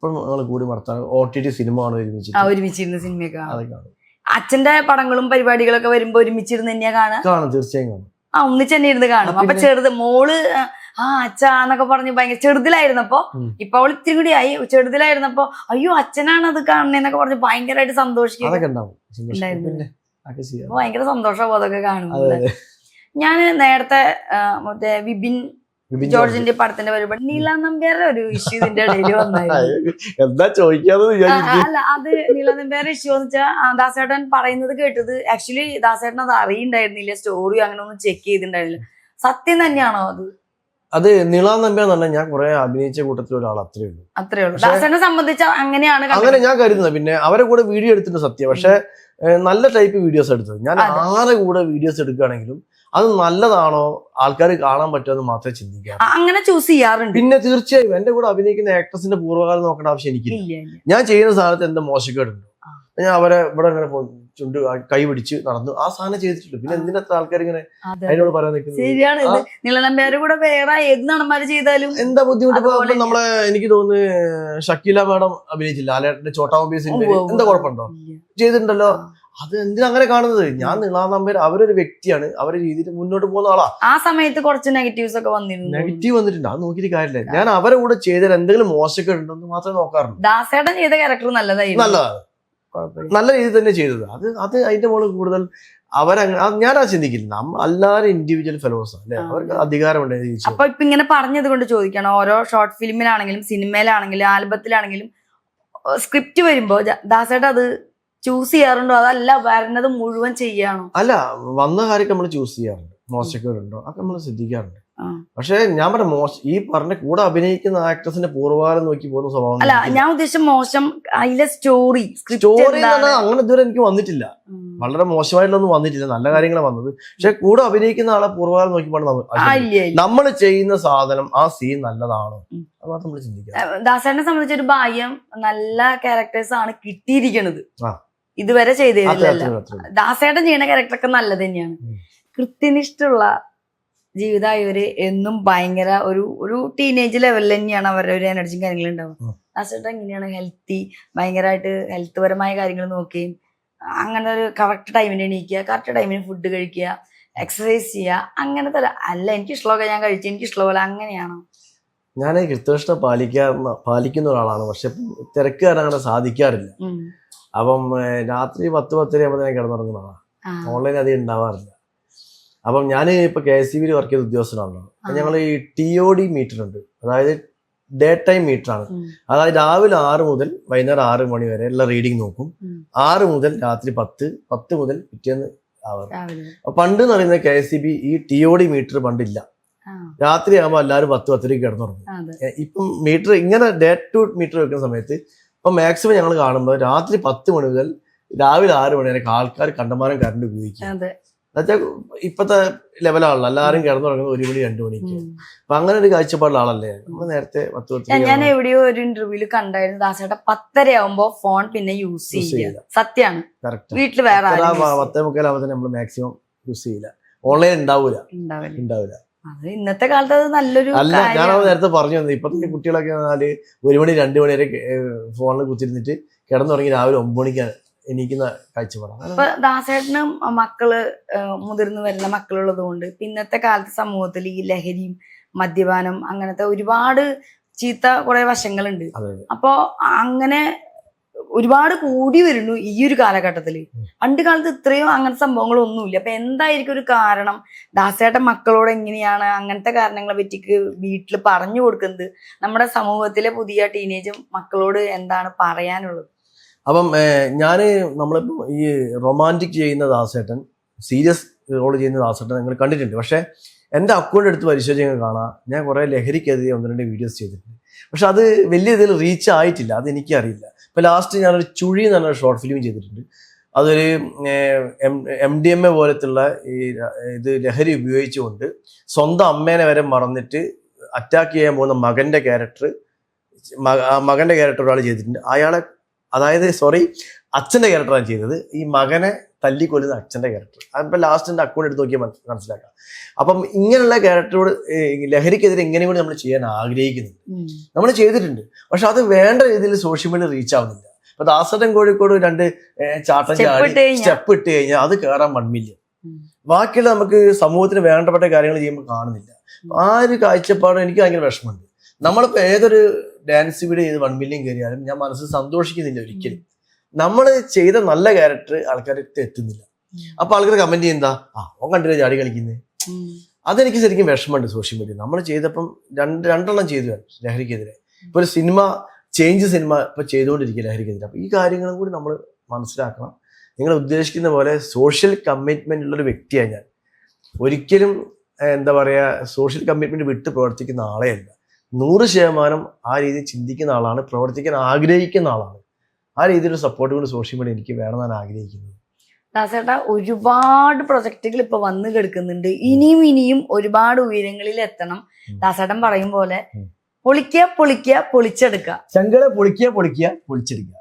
അപ്പോഴും നമ്മൾ കൂടി വർത്താനം ഒ ടി ടി സിനിമ ആണ് ഒരുമിച്ചിരുന്ന സിനിമയൊക്കെ കാണും. അച്ഛന്റെ പടങ്ങളും പരിപാടികളൊക്കെ വരുമ്പോ ഒരുമിച്ചിരുന്ന് തന്നെയാ കാണാം കാണും തീർച്ചയായും കാണും. ആ ഒന്നിച്ച് തന്നെ ഇരുന്ന് കാണും. അപ്പൊ ചെറുത് മോൾ ആ അച്ഛന്നൊക്കെ പറഞ്ഞു ഭയങ്കര ചെറുതിലായിരുന്നപ്പോ. ഇപ്പൊ അവൾ ഇത്തിരി കൂടി ആയി. ചെറുതിലായിരുന്നപ്പോ അയ്യോ അച്ഛനാണ് അത് കാണുന്നതെന്നൊക്കെ പറഞ്ഞു ഭയങ്കരമായിട്ട് സന്തോഷിക്കും. ഉണ്ടാവും. സന്തോഷം. അതൊക്കെ ഭയങ്കര സന്തോഷമാവും കാണുന്നത് ഞാൻ നേരത്തെ മറ്റേ വിപിൻ ജോർജിന്റെ പടത്തിന്റെ പരിപാടി. നീല നമ്പ്യാരുടെ ഒരു ഇഷ്യൂ ഇതിന്റെ ഇടയിൽ എന്താ ചോദിക്കാതെ അല്ല അത് നീല നമ്പ്യാരുടെ ഇഷ്യൂ എന്ന് വെച്ചാൽ ദാസേട്ടൻ പറയുന്നത് കേട്ടത് ആക്ച്വലി ദാസേട്ടൻ അത് അറിയണ്ടായിരുന്നില്ല സ്റ്റോറി അങ്ങനെ ഒന്നും ചെക്ക് ചെയ്തിട്ടുണ്ടായിരുന്നില്ല സത്യം തന്നെയാണോ അത്? അത് നീളാൻ നമ്പ്യാന്ന് പറഞ്ഞാൽ ഞാൻ കുറെ അഭിനയിച്ച കൂട്ടത്തിൽ ഒരാൾ അത്രേ ഉള്ളൂ. അത്രേ ഉള്ളൂ. ദാസേട്ടനെ സംബന്ധിച്ച് അങ്ങനെയാണ് അങ്ങനെ ഞാൻ കരുതുന്നത്. പിന്നെ അവരെ കൂടെ വീഡിയോ എടുത്തിട്ട് സത്യം. പക്ഷെ നല്ല ടൈപ്പ് വീഡിയോസ് എടുത്തത്. ഞാൻ. ആരെ കൂടെ വീഡിയോസ് എടുക്കുകയാണെങ്കിലും അത് നല്ലതാണോ ആൾക്കാർ കാണാൻ പറ്റുമെന്ന് മാത്രമേ ചിന്തിക്കാം അങ്ങനെ ചൂസ് ചെയ്യാറുണ്ട്. പിന്നെ തീർച്ചയായും എന്റെ കൂടെ അഭിനയിക്കുന്ന ആക്ട്രസിന്റെ പൂർവകാലം നോക്കേണ്ട ആവശ്യം എനിക്കില്ല. ഞാൻ ചെയ്യുന്ന സാധനത്ത് എന്താ മോശക്കേടുണ്ടോ? ഞാൻ അവരെ ഇവിടെ ഇങ്ങനെ ചുണ്ട് കൈ പിടിച്ച് നടന്നു. ആ സാധനം ചെയ്തിട്ടുണ്ട്. പിന്നെ. എന്തിനാ ആൾക്കാർ ഇങ്ങനെ അതിനോട് പറയാൻ നിൽക്കുന്നത്? ശരിയാണ്. കൂടെ വേറെ ഏത് നടന്മാര് ചെയ്താലും എന്താ ബുദ്ധിമുട്ട്? നമ്മളെ എനിക്ക് തോന്നുന്നു ഷക്കീല മാഡം അഭിനയിച്ചില്ല. ആലേട്ടന്റെ ചോട്ടാ മൊബീസിന്റെ. എന്താ കുഴപ്പമുണ്ടോ. ചെയ്തിട്ടുണ്ടല്ലോ. അത് എന്തിനാ അങ്ങനെ കാണുന്നത്? ഞാൻ നീളാൻ നമ്പർ അവരൊരു വ്യക്തിയാണ്. അവരെ രീതിയിൽ മുന്നോട്ട് പോകുന്ന ആളാ. ആ സമയത്ത് കുറച്ച് നെഗറ്റീവ്സ് ഒക്കെ വന്നിരുന്നു. നെഗറ്റീവ് വന്നിട്ടുണ്ട്. അത് നോക്കിയിട്ട് കാര്യമില്ല. ഞാൻ അവരെ കൂടെ ചെയ്തതിൽ എന്തെങ്കിലും മോശമൊക്കെ ഉണ്ടെന്ന് മാത്രമേ നോക്കാറുള്ളൂ. ദാസേട്ടൻ ചെയ്ത ക്യാരക്ടർ നല്ലതായി നല്ലതാണ്. നല്ല രീതിയിൽ തന്നെ ചെയ്തത്. അത് അത് അതിന്റെ മുകളിൽ കൂടുതൽ അവരങ്ങ ഞാൻ ആ ചിന്തിക്കില്ല നമ്മൾ എല്ലാവരും ഇൻഡിവിജ്വൽ ഫെലോസ് അല്ലെ. അവർക്ക് അധികാരമുണ്ട്. അപ്പൊ ഇപ്പൊ ഇങ്ങനെ പറഞ്ഞത് കൊണ്ട് ചോദിക്കണം. ഓരോ ഷോർട്ട് ഫിലിമിലാണെങ്കിലും സിനിമയിലാണെങ്കിലും ആൽബത്തിലാണെങ്കിലും സ്ക്രിപ്റ്റ് വരുമ്പോ ദാസേട്ട അത് ചൂസ് ചെയ്യാറുണ്ടോ? അതല്ല വരുന്നത് മുഴുവൻ ചെയ്യാണോ? അല്ല വന്ന കാര്യമൊക്കെ നമ്മൾ ചൂസ് ചെയ്യാറുണ്ട്. മോശക്കേടുണ്ടോ? അതൊക്കെ നമ്മൾ ശ്രദ്ധിക്കാറുണ്ട്. പക്ഷെ ഞാൻ പറഞ്ഞ മോശം ഈ പറഞ്ഞ കൂടെ അഭിനയിക്കുന്ന ആക്ട്രസിന്റെ പൂർവകാലം നോക്കി പോകുന്ന സ്വഭാവം അല്ല. ഞാൻ ഉദ്ദേശിച്ച മോശം അതിലെ സ്റ്റോറി സ്റ്റോറി അങ്ങനെ ഇതുവരെ എനിക്ക് വന്നിട്ടില്ല. വളരെ മോശമായിട്ടൊന്നും വന്നിട്ടില്ല. നല്ല കാര്യങ്ങളാണ് വന്നത്. പക്ഷെ കൂടെ അഭിനയിക്കുന്ന ആളെ പൂർവകാലം നോക്കി ആ പോകണം ഇല്ല ഇല്ല. നമ്മൾ ചെയ്യുന്ന സാധനം ആ സീൻ നല്ലതാണോ. അത് നമ്മൾ ചിന്തിക്കാം ദാസേനെ സംബന്ധിച്ച് ഒരു ഭാഗ്യം നല്ല ക്യാരക്ടേഴ്സ് ആണ് കിട്ടിയിരിക്കുന്നത്. ഇതുവരെ ചെയ്തില്ലല്ലോ ദാസേട്ടൻ ചെയ്യുന്ന ക്യാരക്ടറൊക്കെ നല്ലത് തന്നെയാണ്. കൃത്യനിഷ്ഠുള്ള ജീവിതമായവര് എന്നും ഭയങ്കര ഒരു ഒരു ടീനേജ് ലെവലിൽ തന്നെയാണ് അവരുടെ ഒരു എനർജിയും കാര്യങ്ങളും ഉണ്ടാവുക. ദാസേട്ടൻ എങ്ങനെയാണ് ഹെൽത്തി ഭയങ്കരമായിട്ട് ഹെൽത്ത് പരമായ കാര്യങ്ങൾ നോക്കുകയും അങ്ങനെ ഒരു കറക്റ്റ് ടൈമിന് എണീക്കുക കറക്റ്റ് ടൈമിന് ഫുഡ് കഴിക്കുക എക്സസൈസ് ചെയ്യുക അങ്ങനത്തെ അല്ല എനിക്ക് ഇഷ്ടമൊക്കെ ഞാൻ കഴിച്ചു എനിക്ക് ഇഷ്ടമുള്ള പോലെ അങ്ങനെയാണോ? ഞാൻ കൃത്യനിഷ്ഠ പാലിക്കാ പാലിക്കുന്ന ഒരാളാണ്. പക്ഷെ തിരക്ക് കാരണം അങ്ങനെ സാധിക്കാറില്ല. അപ്പം രാത്രി പത്ത് പത്തര ആകുമ്പോൾ ഞാൻ കിടന്നുറങ്ങുന്നതാണ് ഓൺലൈൻ അധികം ഉണ്ടാവാറില്ല. അപ്പം ഞാൻ ഇപ്പൊ കെ എസ് സി ബിയിൽ വർക്ക് ചെയ്ത ഉദ്യോഗസ്ഥനാണ്. ഞങ്ങൾ ഈ ടി ഒ ഡി മീറ്റർ ഉണ്ട്. അതായത് ഡേ ടൈം മീറ്റർ ആണ് അതായത് രാവിലെ ആറ് മുതൽ വൈകുന്നേരം ആറ് മണി വരെ ഉള്ള റീഡിംഗ് നോക്കും. ആറ് മുതൽ രാത്രി പത്ത് പത്ത് മുതൽ പിറ്റേന്ന് ആവാറ്. പണ്ട് എന്ന് പറയുന്നത് കെ എസ് സി ബി ഈ ടി ഒ ഡി മീറ്റർ പണ്ടില്ല. ആ. രാത്രി ആകുമ്പോൾ എല്ലാവരും പത്ത് പത്തരയ്ക്ക് കിടന്നുറങ്ങും. ഇപ്പം മീറ്റർ ഇങ്ങനെ ഡേ ടു മീറ്റർ വെക്കുന്ന സമയത്ത് ഇപ്പൊ മാക്സിമം ഞങ്ങൾ കാണുമ്പോൾ രാത്രി പത്ത് മണി മുതൽ രാവിലെ ആറ് മണി വരെ ആൾക്കാർ കണ്ടമാനം കറണ്ട് ഉപയോഗിക്കും. എന്നുവെച്ചാൽ ഇപ്പത്തെ ലെവലാണല്ലോ എല്ലാവരും കിടന്നുറങ്ങുന്നത് ഒരു മണി രണ്ടു മണിക്ക്. അപ്പൊ അങ്ങനെ ഒരു കാഴ്ചപ്പാടുള്ള ആളല്ലേ? നമ്മൾ നേരത്തെ പത്ത് ഞാൻ- എവിടെയോ ഒരു ഇന്റർവ്യൂൽ കണ്ടായിരുന്നു ദാസേട്ട പത്തര ആവുമ്പോ ഫോൺ പിന്നെ യൂസ് ചെയ്യില്ല. സത്യമാണ് സത്യാണ്. വീട്ടിൽ വീട്ടിൽ വേറെ. പത്തേ മുക്കാലാവുമ്പോൾ നമ്മൾ മാക്സിമം യൂസ് ചെയ്യില്ല. ഓൺലൈൻ ഉണ്ടാവൂല. ഉണ്ടാവില്ല. അത് ഇന്നത്തെ കാലത്ത് അത് നല്ലൊരു അല്ല ഞാൻ നേരത്തെ പറഞ്ഞു തന്നെ ഇപ്പത്തെ കുട്ടികളൊക്കെ വന്നാൽ ഒരു മണി രണ്ട് മണി വരെ ഫോണിൽ കുത്തിരുന്നിട്ട് കിടന്നുറങ്ങി രാവിലെ ഒമ്പത് മണിക്കാണ് എണീക്കുന്ന കാഴ്ചപ്പാടാണ്. ഇപ്പൊ ദാസേട്ടനും മക്കൾ മുതിർന്നു വരുന്ന മക്കളുള്ളത് കൊണ്ട് ഇന്നത്തെ കാലത്ത് സമൂഹത്തിൽ ഈ ലഹരിയും മദ്യപാനം അങ്ങനത്തെ ഒരുപാട് ചീത്ത കുറെ വശങ്ങളുണ്ട്. അപ്പോ അങ്ങനെ ഒരുപാട് കൂടി വരുന്നു ഈ ഒരു കാലഘട്ടത്തിൽ. പണ്ട് കാലത്ത് ഇത്രയും അങ്ങനത്തെ സംഭവങ്ങളൊന്നുമില്ല. അപ്പൊ എന്തായിരിക്കും ഒരു കാരണം? ദാസേട്ടൻ മക്കളോട് എങ്ങനെയാണ് അങ്ങനത്തെ കാരണങ്ങളെ പറ്റിക്ക് വീട്ടിൽ പറഞ്ഞു കൊടുക്കുന്നത്? നമ്മുടെ സമൂഹത്തിലെ പുതിയ ടീനേജ് മക്കളോട് എന്താണ് പറയാനുള്ളത്? അപ്പം ഞാൻ നമ്മളിപ്പോൾ ഈ റൊമാന്റിക് ചെയ്യുന്ന ദാസേട്ടൻ സീരിയസ് റോൾ ചെയ്യുന്ന ദാസേട്ടൻ നിങ്ങൾ കണ്ടിട്ടുണ്ട്. പക്ഷേ എന്റെ അക്കൗണ്ട് എടുത്ത് പരിശോധിച്ച് കാണാം ഞാൻ കുറേ ലഹരിക്കെതിരെ ഒന്ന് രണ്ട് വീഡിയോസ് ചെയ്തിട്ടുണ്ട്. പക്ഷെ അത് വലിയ ഇതിൽ റീച്ച് ആയിട്ടില്ല. അത് എനിക്കറിയില്ല ഇപ്പൊ ലാസ്റ്റ് ഞാനൊരു ചുഴി എന്ന് പറഞ്ഞ ഷോർട്ട് ഫിലിം ചെയ്തിട്ടുണ്ട്. അതൊരു എം ഡി എം എ പോലത്തുള്ള ഈ ഇത് ലഹരി ഉപയോഗിച്ചുകൊണ്ട് സ്വന്തം അമ്മേനെ വരെ മറന്നിട്ട് അറ്റാക്ക് ചെയ്യാൻ പോകുന്ന മകന്റെ ക്യാരക്ടർ മകന്റെ ക്യാരക്ടർ ഒരാൾ ചെയ്തിട്ടുണ്ട്. അയാളെ അതായത് സോറി അച്ഛന്റെ ക്യാരക്ടറാണ് ചെയ്തത്. ഈ മകനെ തല്ലിക്കൊല്ലുന്ന അച്ഛന്റെ ക്യാരക്ടർ അതിപ്പോ ലാസ്റ്റിന്റെ അക്കൗണ്ട് എടുത്ത് നോക്കിയാൽ മനസ്- മനസ്സിലാക്കാം. അപ്പം ഇങ്ങനെയുള്ള ക്യാരക്ടറോട് ലഹരിക്കെതിരെ ഇങ്ങനെ കൂടി നമ്മൾ ചെയ്യാൻ ആഗ്രഹിക്കുന്നുണ്ട്. നമ്മൾ ചെയ്തിട്ടുണ്ട്. പക്ഷെ അത് വേണ്ട രീതിയിൽ സോഷ്യൽ മീഡിയ റീച്ച് ആവുന്നില്ല. ഇപ്പൊ ദാസട്ടൻ കോഴിക്കോട് രണ്ട് ചാട്ടം. സ്റ്റെപ്പ് ഇട്ട് കഴിഞ്ഞാൽ അത് കയറാൻ വൺ മില്യൺ. ബാക്കിയുള്ള നമുക്ക് സമൂഹത്തിന് വേണ്ടപ്പെട്ട കാര്യങ്ങൾ ചെയ്യുമ്പോൾ കാണുന്നില്ല. ആ ഒരു കാഴ്ചപ്പാട് എനിക്ക് ഭയങ്കര വിഷമമുണ്ട്. നമ്മളിപ്പോ ഏതൊരു ഡാൻസ് വീഡിയോ ചെയ്ത് വൺ മില്യൺ കയറിയാലും ഞാൻ മനസ്സിൽ സന്തോഷിക്കുന്നില്ല ഒരിക്കലും. നമ്മൾ ചെയ്ത നല്ല ക്യാരക്ടർ ആൾക്കാർക്ക് എത്തുന്നില്ല. അപ്പൊ ആൾക്കാർ കമന്റ് ചെയ്യുന്നതാ ആ ഓൻ കണ്ടില്ല ചാടി കളിക്കുന്നത്. അതെനിക്ക് ശരിക്കും വിഷമമുണ്ട് സോഷ്യൽ മീഡിയ നമ്മൾ ചെയ്തപ്പം രണ്ട് രണ്ടെണ്ണം ചെയ്തു ലഹരിക്കെതിരെ. ഇപ്പൊ ഒരു സിനിമ ചേഞ്ച് സിനിമ ഇപ്പൊ ചെയ്തുകൊണ്ടിരിക്കുക ലഹരിക്കെതിരെ. അപ്പൊ ഈ കാര്യങ്ങളും കൂടി നമ്മൾ മനസ്സിലാക്കണം. നിങ്ങൾ ഉദ്ദേശിക്കുന്ന പോലെ സോഷ്യൽ കമ്മിറ്റ്മെന്റ് ഉള്ള ഒരു വ്യക്തിയാണ് ഞാൻ. ഒരിക്കലും എന്താ പറയാ സോഷ്യൽ കമ്മിറ്റ്മെന്റ് വിട്ട് പ്രവർത്തിക്കുന്ന ആളെയല്ല നൂറ് ശതമാനം ആ രീതിയിൽ ചിന്തിക്കുന്ന ആളാണ് പ്രവർത്തിക്കാൻ ആഗ്രഹിക്കുന്ന ആളാണ്. ആ രീതിയിലുള്ള സപ്പോർട്ട് കൊണ്ട് സോഷ്യൽ മീഡിയ എനിക്ക് വേണമെന്നാണ് ആഗ്രഹിക്കുന്നത്. ദാസേട്ടാ ഒരുപാട് പ്രൊജക്ടുകൾ ഇപ്പൊ വന്നു കിടക്കുന്നുണ്ട്. ഇനിയും ഇനിയും ഒരുപാട് ഉയരങ്ങളിൽ എത്തണം. ദാസേട്ടൻ പറയും പോലെ. പൊളിക്കുക പൊളിക്കുക പൊളിച്ചെടുക്കുക. ചങ്കളെ പൊളിക്കുക പൊളിക്കുക പൊളിച്ചെടുക്കുക.